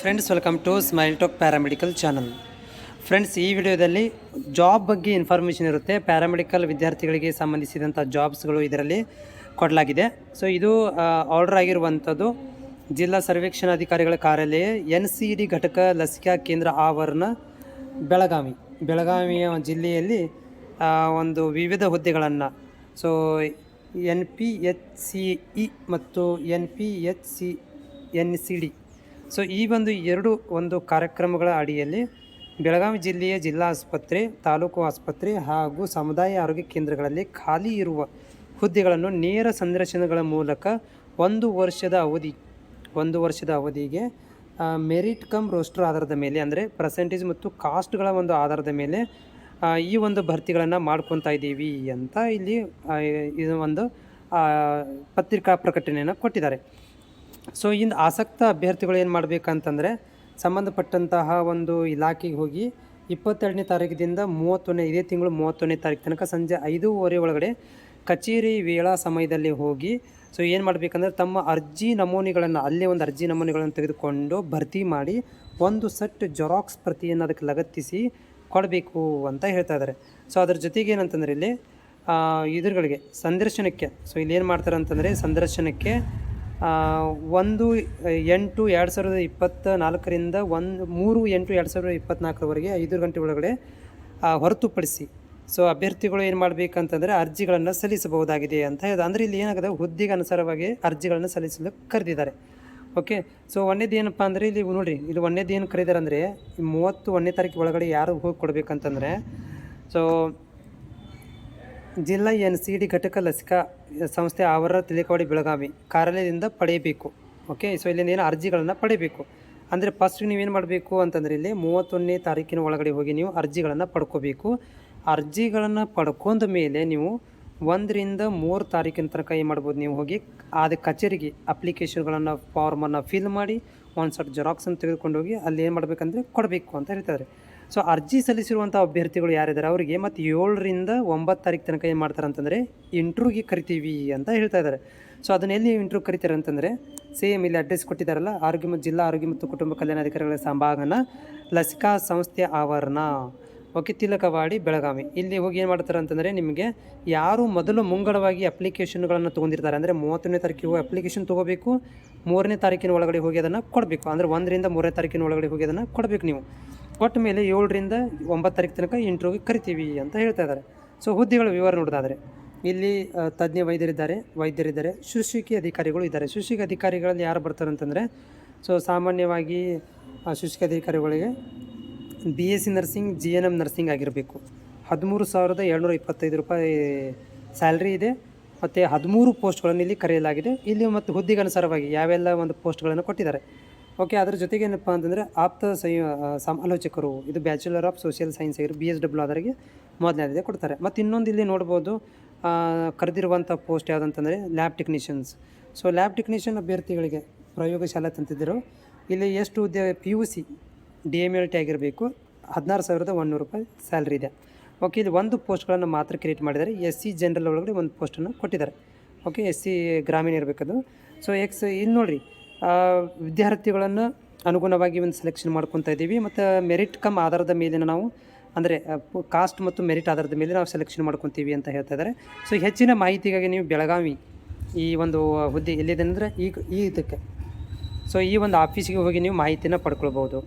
Friends welcome to smile talk paramedical channel friends ಈ ವಿಡಿಯೋದಲ್ಲಿ job ಬಗ್ಗೆ ಇನ್ಫಾರ್ಮೇಷನ್ ಇರುತ್ತೆ. ಪ್ಯಾರಾಮೆಡಿಕಲ್ ವಿದ್ಯಾರ್ಥಿಗಳಿಗೆ ಸಂಬಂಧಿಸಿದಂಥ ಜಾಬ್ಸ್ಗಳು ಇದರಲ್ಲಿ ಕೊಡಲಾಗಿದೆ. ಸೊ ಇದು ಆರ್ಡರ್ ಆಗಿರುವಂಥದ್ದು ಜಿಲ್ಲಾ ಸರ್ವೇಕ್ಷಣಾಧಿಕಾರಿಗಳ ಕಾರ್ಯಾಲಯ ಎನ್ ಸಿ ಘಟಕ ಲಸಿಕಾ ಕೇಂದ್ರ ಆವರಣ, ಬೆಳಗಾವಿ. ಬೆಳಗಾವಿಯ ಜಿಲ್ಲೆಯಲ್ಲಿ ಒಂದು ವಿವಿಧ ಹುದ್ದೆಗಳನ್ನು so N P H C E ಮತ್ತು N P H C N C D so ಈ ಒಂದು ಎರಡು ಒಂದು ಕಾರ್ಯಕ್ರಮಗಳ ಅಡಿಯಲ್ಲಿ ಬೆಳಗಾವಿ ಜಿಲ್ಲೆಯ ಜಿಲ್ಲಾ ಆಸ್ಪತ್ರೆ, ತಾಲೂಕು ಆಸ್ಪತ್ರೆ ಹಾಗೂ ಸಮುದಾಯ ಆರೋಗ್ಯ ಕೇಂದ್ರಗಳಲ್ಲಿ ಖಾಲಿ ಇರುವ ಹುದ್ದೆಗಳನ್ನು ನೇರ ಸಂದರ್ಶನಗಳ ಮೂಲಕ ಒಂದು ವರ್ಷದ ಅವಧಿ, ಒಂದು ವರ್ಷದ ಅವಧಿಗೆ ಮೆರಿಟ್ ಕಮ್ ರೋಸ್ಟರ್ ಆಧಾರದ ಮೇಲೆ ಅಂದರೆ ಪರ್ಸೆಂಟೇಜ್ ಮತ್ತು ಕಾಸ್ಟ್ಗಳ ಒಂದು ಆಧಾರದ ಮೇಲೆ ಈ ಒಂದು ಭರ್ತಿಗಳನ್ನು ಮಾಡ್ಕೊತಾ ಇದ್ದೀವಿ ಅಂತ ಇಲ್ಲಿ ಇದು ಒಂದು ಪತ್ರಿಕಾ ಪ್ರಕಟಣೆಯನ್ನು ಕೊಟ್ಟಿದ್ದಾರೆ. ಸೊ ಇಂದು ಆಸಕ್ತ ಅಭ್ಯರ್ಥಿಗಳು ಏನು ಮಾಡಬೇಕಂತಂದರೆ, ಸಂಬಂಧಪಟ್ಟಂತಹ ಒಂದು ಇಲಾಖೆಗೆ ಹೋಗಿ ಇಪ್ಪತ್ತೆರಡನೇ ತಾರೀಕಿನಿಂದ ಮೂವತ್ತೊಂದನೇ, ಇದೇ ತಿಂಗಳು ಮೂವತ್ತೊಂದನೇ ತಾರೀಕು ತನಕ ಸಂಜೆ ಐದೂವರೆ ಒಳಗಡೆ ಕಚೇರಿ ವೇಳಾ ಸಮಯದಲ್ಲಿ ಹೋಗಿ ಸೊ ಏನು ಮಾಡಬೇಕಂದ್ರೆ ತಮ್ಮ ಅರ್ಜಿ ನಮೂನೆಗಳನ್ನು, ಅಲ್ಲೇ ಒಂದು ಅರ್ಜಿ ನಮೂನೆಗಳನ್ನು ತೆಗೆದುಕೊಂಡು ಭರ್ತಿ ಮಾಡಿ ಒಂದು ಸೆಟ್ ಜೆರಾಕ್ಸ್ ಪ್ರತಿಯನ್ನು ಅದಕ್ಕೆ ಲಗತ್ತಿಸಿ ಕೊಡಬೇಕು ಅಂತ ಹೇಳ್ತಾ ಇದ್ದಾರೆ. ಸೊ ಅದ್ರ ಜೊತೆಗೆ ಏನಂತಂದರೆ ಇಲ್ಲಿ ಇದ್ರಗಳಿಗೆ ಸಂದರ್ಶನಕ್ಕೆ ಸೊ ಇಲ್ಲಿ ಏನು ಮಾಡ್ತಾರೆ ಅಂತಂದರೆ ಸಂದರ್ಶನಕ್ಕೆ ಒಂದು ಎಂಟು ಎರಡು ಸಾವಿರದ ಇಪ್ಪತ್ತ ನಾಲ್ಕರಿಂದ ಒಂದು ಮೂರು, ಎಂಟು ಎರಡು ಸಾವಿರದ ಇಪ್ಪತ್ತ್ನಾಲ್ಕರವರೆಗೆ ಐದು ಗಂಟೆ ಒಳಗಡೆ ಹೊರತುಪಡಿಸಿ. ಸೊ ಅಭ್ಯರ್ಥಿಗಳು ಏನು ಮಾಡಬೇಕಂತಂದರೆ ಅರ್ಜಿಗಳನ್ನು ಸಲ್ಲಿಸಬಹುದಾಗಿದೆ ಅಂತ ಹೇಳಿದ ಅಂದರೆ ಇಲ್ಲಿ ಏನಾಗಿದೆ, ಹುದ್ದೆಗೆ ಅನುಸಾರವಾಗಿ ಅರ್ಜಿಗಳನ್ನು ಸಲ್ಲಿಸಲು ಕರೆದಿದ್ದಾರೆ. ಓಕೆ ಸೊ ಒಂದೇದು ಏನಪ್ಪ ಅಂದರೆ ಇಲ್ಲಿ ನೋಡಿರಿ, ಇಲ್ಲಿ ಒಂದೇದು ಏನು ಕರೀತಾರೆ ಅಂದರೆ ಮೂವತ್ತು ಒಂದನೇ ತಾರೀಕು ಒಳಗಡೆ ಯಾರು ಹೋಗಿ ಕೊಡಬೇಕಂತಂದರೆ ಸೊ ಜಿಲ್ಲಾ ಎನ್ ಸಿ ಡಿ ಘಟಕ ಲಸಿಕಾ ಸಂಸ್ಥೆ ಆವರ ತಿಲಿಕವಾಡಿ ಬೆಳಗಾವಿ ಕಾರ್ಯಾಲಯದಿಂದ ಪಡೆಯಬೇಕು. ಓಕೆ ಸೊ ಇಲ್ಲಿಂದ ಏನು ಅರ್ಜಿಗಳನ್ನು ಪಡೆಯಬೇಕು. ಅಂದರೆ ಫಸ್ಟ್ ನೀವೇನು ಮಾಡಬೇಕು ಅಂತಂದರೆ ಇಲ್ಲಿ ಮೂವತ್ತೊಂದನೇ ತಾರೀಕಿನ ಒಳಗಡೆ ಹೋಗಿ ನೀವು ಅರ್ಜಿಗಳನ್ನು ಪಡ್ಕೋಬೇಕು. ಅರ್ಜಿಗಳನ್ನು ಪಡ್ಕೊಂಡ ಮೇಲೆ ನೀವು ಒಂದರಿಂದ ಮೂರು ತಾರೀಕಿನ ತನಕ ಏನು ಮಾಡ್ಬೋದು ನೀವು ಹೋಗಿ ಆದ ಕಚೇರಿಗೆ ಅಪ್ಲಿಕೇಶನ್ಗಳನ್ನು ಫಾರ್ಮನ್ನು ಫಿಲ್ ಮಾಡಿ ಒಂದು ಸಟ್ ಜೆರಾಕ್ಸನ್ನು ತೆಗೆದುಕೊಂಡು ಹೋಗಿ ಅಲ್ಲಿ ಏನು ಮಾಡಬೇಕಂದ್ರೆ ಕೊಡಬೇಕು ಅಂತ ಹೇಳ್ತಾರೆ ಸೊ ಅರ್ಜಿ ಸಲ್ಲಿಸಿರುವಂಥ ಅಭ್ಯರ್ಥಿಗಳು ಯಾರಿದ್ದಾರೆ ಅವರಿಗೆ ಮತ್ತು ಏಳರಿಂದ ಒಂಬತ್ತು ತಾರೀಕು ತನಕ ಏನು ಮಾಡ್ತಾರೆ ಅಂತಂದರೆ ಇಂಟ್ರೂಗೆ ಕರಿತೀವಿ ಅಂತ ಹೇಳ್ತಾ ಇದ್ದಾರೆ ಸೊ ಅದನ್ನ ಎಲ್ಲಿ ಇಂಟ್ರ್ಯೂ ಕರಿತಾರೆ ಅಂತಂದರೆ ಸೇಮ್ ಇಲ್ಲಿ ಅಡ್ರೆಸ್ ಕೊಟ್ಟಿದ್ದಾರಲ್ಲ, ಆರೋಗ್ಯ ಮತ್ತು ಜಿಲ್ಲಾ ಆರೋಗ್ಯ ಮತ್ತು ಕುಟುಂಬ ಕಲ್ಯಾಣಾಧಿಕಾರಿಗಳ ಸಂಭಾಗನ ಲಸಿಕಾ ಸಂಸ್ಥೆ ಆವರಣ. ಓಕೆ ತಿಲಕವಾಡಿ ಬೆಳಗಾವಿ. ಇಲ್ಲಿ ಹೋಗಿ ಏನು ಮಾಡ್ತಾರೆ ಅಂತಂದರೆ ನಿಮಗೆ ಯಾರು ಮೊದಲು ಮುಂಗಡವಾಗಿ ಅಪ್ಲಿಕೇಶನ್ಗಳನ್ನು ತೊಗೊಂಡಿರ್ತಾರೆ, ಅಂದರೆ ಮೂವತ್ತನೇ ತಾರೀಕಿಗೆ ಹೋಗಿ ಅಪ್ಲಿಕೇಶನ್ ತೊಗೋಬೇಕು, ಮೂರನೇ ತಾರೀಕಿನ ಒಳಗಡೆ ಹೋಗಿ ಅದನ್ನು ಕೊಡಬೇಕು. ಅಂದರೆ ಒಂದರಿಂದ ಮೂರನೇ ತಾರೀಕಿನ ಒಳಗಡೆ ಹೋಗಿ ಅದನ್ನು ಕೊಡಬೇಕು ನೀವು. ಕೊಟ್ಟ ಮೇಲೆ ಏಳರಿಂದ ಒಂಬತ್ತು ತಾರೀಕು ತನಕ ಇಂಟ್ರ್ಯೂಗೆ ಕರಿತೀವಿ ಅಂತ ಹೇಳ್ತಾ ಇದ್ದಾರೆ ಸೊ ಹುದ್ದೆಗಳ ವಿವರ ನೋಡೋದಾದರೆ. ಇಲ್ಲಿ ತಜ್ಞ ವೈದ್ಯರಿದ್ದಾರೆ ವೈದ್ಯರಿದ್ದಾರೆ, ಶುಶ್ರೂಷಕಿ ಅಧಿಕಾರಿಗಳು ಇದ್ದಾರೆ. ಶುಶ್ರೂಷಿಕೆ ಅಧಿಕಾರಿಗಳಲ್ಲಿ ಯಾರು ಬರ್ತಾರೆ ಅಂತಂದರೆ, ಸೊ, ಸಾಮಾನ್ಯವಾಗಿ ಶುಶ್ರೂಷಕಿ ಅಧಿಕಾರಿಗಳಿಗೆ B S C nursing G N M nursing ಆಗಿರಬೇಕು. ಹದಿಮೂರು ಸಾವಿರದ ಏಳ್ನೂರ ಇಪ್ಪತ್ತೈದು ರೂಪಾಯಿ ಸ್ಯಾಲ್ರಿ ಇದೆ. ಮತ್ತು ಹದಿಮೂರು ಪೋಸ್ಟ್ಗಳನ್ನು ಇಲ್ಲಿ ಕರೆಯಲಾಗಿದೆ. ಇಲ್ಲಿ ಮತ್ತು ಹುದ್ದೆಗೆ ಅನುಸಾರವಾಗಿ ಯಾವೆಲ್ಲ ಒಂದು ಪೋಸ್ಟ್ಗಳನ್ನು ಕೊಟ್ಟಿದ್ದಾರೆ. ಓಕೆ ಅದರ ಜೊತೆಗೆ ಏನಪ್ಪ ಅಂತಂದರೆ ಆಪ್ತ ಸಮಾಲೋಚಕರು ಇದು ಬ್ಯಾಚುಲರ್ ಆಫ್ ಸೋಷಿಯಲ್ ಸೈನ್ಸ್ ಆಗಿರೋ ಬಿ ಎಸ್ ಡಬ್ಲ್ಯೂ ಆದರಿಗೆ ಮೊದಲನೇದೇ ಕೊಡ್ತಾರೆ. ಮತ್ತು ಇನ್ನೊಂದು ಇಲ್ಲಿ ನೋಡ್ಬೋದು ಕರೆದಿರುವಂಥ post ಯಾವುದಂತಂದರೆ lab technicians. So lab technician ಅಭ್ಯರ್ಥಿಗಳಿಗೆ ಪ್ರಯೋಗಶಾಲೆ ತಂತಿದ್ದರು. ಇಲ್ಲಿ ಎಷ್ಟು ಉದ್ಯೋಗ P U C D M L T ಆಗಿರಬೇಕು. ಹದಿನಾರು ಸಾವಿರದ ಒಂದುನೂರು ರೂಪಾಯಿ ಸ್ಯಾಲ್ರಿ ಇದೆ. ಓಕೆ, ಇದು ಒಂದು ಪೋಸ್ಟ್ಗಳನ್ನು ಮಾತ್ರ ಕ್ರಿಯೇಟ್ ಮಾಡಿದ್ದಾರೆ. ಎಸ್ ಸಿ ಜನರಲ್ ಒಳಗಡೆ ಒಂದು ಪೋಸ್ಟನ್ನು ಕೊಟ್ಟಿದ್ದಾರೆ. ಓಕೆ, ಎಸ್ ಸಿ ಗ್ರಾಮೀಣ ಇರಬೇಕದು. ಸೊ, ಎಕ್ಸ್, ಇಲ್ಲಿ ನೋಡಿರಿ ವಿದ್ಯಾರ್ಥಿಗಳನ್ನು ಅನುಗುಣವಾಗಿ ಒಂದು ಸೆಲೆಕ್ಷನ್ ಮಾಡ್ಕೊತಾ ಇದ್ದೀವಿ. ಮತ್ತು ಮೆರಿಟ್ ಕಮ್ ಆಧಾರದ ಮೇಲಿನ ನಾವು, ಅಂದರೆ ಕಾಸ್ಟ್ ಮತ್ತು ಮೆರಿಟ್ ಆಧಾರದ ಮೇಲೆ ನಾವು ಸೆಲೆಕ್ಷನ್ ಮಾಡ್ಕೊತೀವಿ ಅಂತ ಹೇಳ್ತಾ ಇದ್ದಾರೆ. ಸೊ, ಹೆಚ್ಚಿನ ಮಾಹಿತಿಗಾಗಿ ನೀವು ಬೆಳಗಾವಿ ಈ ಒಂದು ಹುದ್ದೆ ಎಲ್ಲಿದೆ ಅಂದರೆ, ಈ ಇದಕ್ಕೆ. ಸೊ, ಈ ಒಂದು ಆಫೀಸಿಗೆ ಹೋಗಿ ನೀವು ಮಾಹಿತಿನ ಪಡ್ಕೊಳ್ಬೋದು